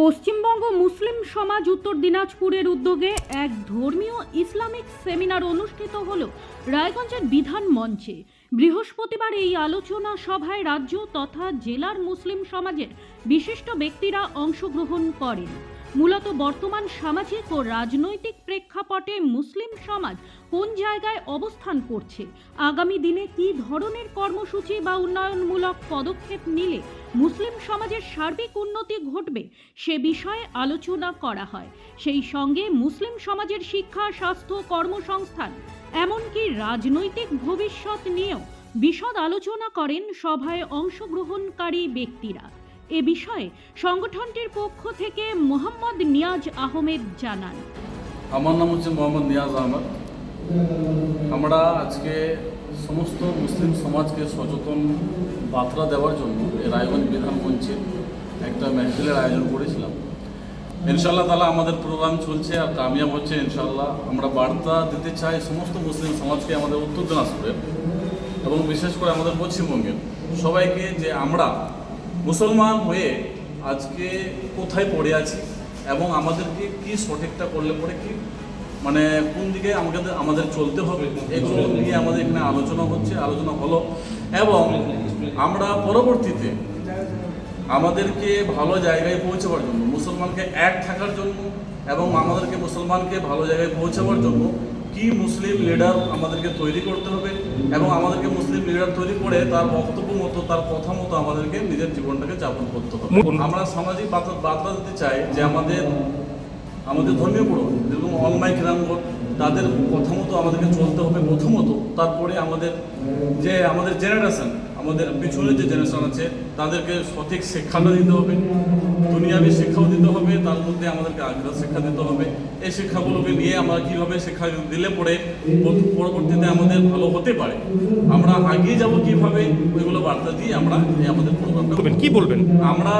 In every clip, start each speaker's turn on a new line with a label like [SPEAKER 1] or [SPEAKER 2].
[SPEAKER 1] পশ্চিমবঙ্গ মুসলিম সমাজ উত্তর দিনাজপুরের উদ্যোগে এক ধর্মীয় ইসলামিক সেমিনার অনুষ্ঠিত হল রায়গঞ্জের বিধান মঞ্চে। বৃহস্পতিবার এই আলোচনা সভায় রাজ্য তথা জেলার মুসলিম সমাজের বিশিষ্ট ব্যক্তিরা অংশগ্রহণ করেন। মূলত বর্তমান সামাজিক ও রাজনৈতিক প্রেক্ষাপটে মুসলিম সমাজ কোন জায়গায় অবস্থান করছে? আগামী দিনে কী ধরনের কর্মসূচি বা উন্নয়নমূলক পদক্ষেপ নিলে মুসলিম সমাজের সার্বিক উন্নতি ঘটবে সে বিষয়ে আলোচনা করা হয়। সেই সঙ্গে মুসলিম সমাজের শিক্ষা, স্বাস্থ্য, কর্মসংস্থান এমনকি রাজনৈতিক ভবিষ্যৎ নিয়েও বিশদ আলোচনা করেন সভায় অংশগ্রহণকারী ব্যক্তিরা। এ বিষয়ে সংগঠনটির পক্ষ থেকে মোহাম্মদ নিয়াজ আহমেদ জানান।
[SPEAKER 2] আমার নাম হচ্ছে মোহাম্মদ নিয়াজ আহমদ। আমরা আজকে সমস্ত মুসলিম সমাজকে সচেতন বার্তা দেওয়ার জন্য রায়গঞ্জ বিধান মঞ্চে একটা মেহফিলের আয়োজন করেছিলাম। ইনশাল্লাহ তালা আমাদের প্রোগ্রাম চলছে আর কামিয়াব হচ্ছে ইনশাল্লাহ আমরা বার্তা দিতে চাই সমস্ত মুসলিম সমাজকে আমাদের উত্তর দিনাজপুরের এবং বিশেষ করে আমাদের পশ্চিমবঙ্গের সবাইকে যে আমরা মুসলমান হয়ে আজকে কোথায় পড়ে আছি এবং আমাদেরকে কি সঠিকটা করলে পরে কি? মানে কোন দিকে আমাদের আমাদের চলতে হবে এগুলো নিয়ে আমাদের এখানে আলোচনা হচ্ছে, আলোচনা হলো এবং আমরা পরবর্তীতে আমাদেরকে ভালো জায়গায় পৌঁছাবার জন্য, মুসলমানকে এক থাকার জন্য এবং আমাদেরকে মুসলমানকে ভালো জায়গায় পৌঁছাবার জন্য কি মুসলিম লিডার আমাদেরকে তৈরি করতে হবে এবং আমাদেরকে মুসলিম লিডার তৈরি করে তার বক্তব্য মতো তার কথা মতো আমাদেরকে নিজের জীবনটাকে যাপন করতে হবে। আমরা সামাজিক বার্তা দিতে চাই যে আমাদের আমাদের ধর্মীয় গুরু যেরকম অলমাই খেলাম তাদের কথা মতো আমাদেরকে চলতে হবে প্রথমত। তারপরে আমাদের যে আমাদের জেনারেশন আমাদের পিছনে যে জেনারেশন আছে তাদেরকে সঠিক শিক্ষাটা দিতে হবে দুনিয়াবি শিক্ষাও দিতে হবে তার মধ্যে আমাদেরকে আগ্রহ শিক্ষা দিতে হবে। এই শিক্ষাগুলোকে নিয়ে আমরা কীভাবে শিক্ষা দিলে পরে পরবর্তীতে আমাদের ভালো হতে পারে? আমরা এগিয়ে যাব কীভাবে? ওইগুলো বার্তা দিয়ে আমরা আমাদের প্রোগ্রামটা
[SPEAKER 3] কি বলবেন?
[SPEAKER 2] আমরা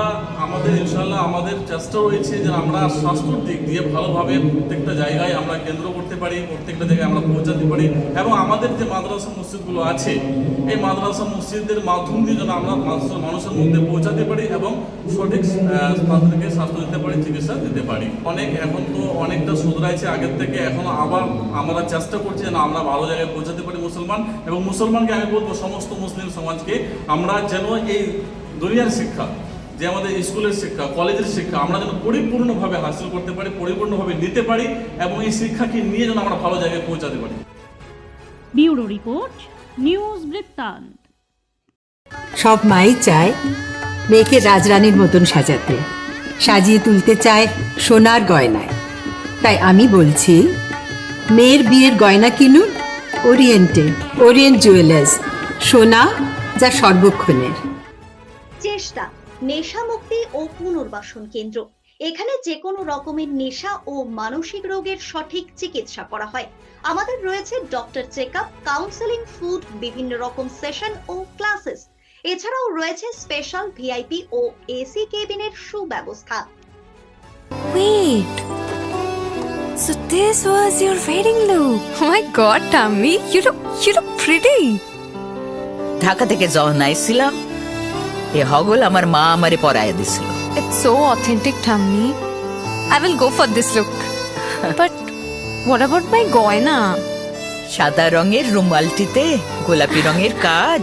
[SPEAKER 2] আমাদের ইনশাল্লাহ আমাদের চেষ্টা রয়েছে যে আমরা স্বাস্থ্যর দিক দিয়ে ভালোভাবে প্রত্যেকটা জায়গায় আমরা কেন্দ্র করতে পারি প্রত্যেকটা জায়গায় আমরা পৌঁছাতে পারি। এবং আমাদের যে মাদ্রাসা মসজিদগুলো আছে এই মাদ্রাসা মসজিদের মাধ্যম দিয়ে যেন আমরা মানুষের মধ্যে পৌঁছাতে পারি এবং সঠিক তাদেরকে স্বাস্থ্য দিতে পারি, চিকিৎসা দিতে পারি। অনেক এখন তো অনেকটা শুধরাইছে আগের থেকে। এখন আবার আমরা চেষ্টা করছি যেন আমরা ভালো জায়গায় পৌঁছাতে পারি মুসলমান। এবং মুসলমানকে আমি বলব, সমস্ত মুসলিম সমাজকে আমরা যেন এই দুনিয়ার শিক্ষা, যে আমাদের স্কুলের শিক্ষা, কলেজের শিক্ষা, আমরা যেন পরিপূর্ণভাবে হাসিল করতে পারি, পরিপূর্ণভাবে নিতে পারি এবং এই শিক্ষাকে নিয়ে যেন আমরা ভালো জায়গায় পৌঁছাতে পারি।
[SPEAKER 1] ব্যুরো রিপোর্ট, নিউজ বৃত্তান্ত।
[SPEAKER 4] সব মাই চায় মেয়েকে রাজরানীর মতন সাজাতে, সাজিয়ে তুলতে চায় সোনার গয়নায়। তাই আমি বলছি, মেয়ের বিয়ের গয়না কিনুন ওরিয়েন্টে ওরিয়েন্ট জুয়েলার্স, সোনা যা সর্বক্ষণের।
[SPEAKER 5] চেষ্টা নেশা মুক্তি ও পুনর্বাসন কেন্দ্র। এখানে যে কোনো রকমের নেশা ও মানসিক রোগের সঠিক চিকিৎসা করা হয়। আমাদের রয়েছে doctor check up counselling, food, বিভিন্ন রকম সেশন ও ক্লাসেস। এছাড়াও রয়েছে স্পেশাল ভিআইপি ও এসি কেবিনের সুব্যবস্থা
[SPEAKER 6] Wait. So this was your wedding look. Oh my god, Tammy, you look you look pretty.
[SPEAKER 7] Dhaka থেকে যখন আইছিলাম এ হগল আমার মা আমারে পরায় দিছিল
[SPEAKER 6] It's so authentic, Tammy. I will go for this look. but what about my goina?
[SPEAKER 7] সাদা রঙের রুমালটিতে গোলাপি রঙের কাজ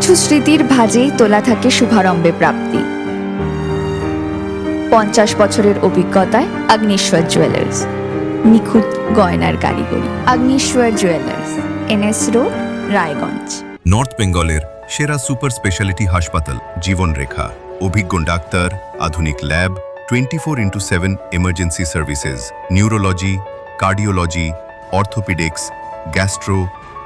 [SPEAKER 6] কিছু স্মৃতির ভাজেই তোলা থাকে শুভারম্ভে প্রাপ্তি। পঞ্চাশ বছরের অভিজ্ঞতায় অগ্নিশ্বর জুয়েলার্স, নিখুঁত গয়নার কারিগরি, Agneshwar jewellers, NS road, Raiganj.
[SPEAKER 3] North বেঙ্গলের সেরা সুপার স্পেশালিটি হাসপাতাল, জীবনরেখা। অভিজ্ঞ ডাক্তার, আধুনিক lab twenty four into seven emergency services, neurology, cardiology, orthopaedics, gastro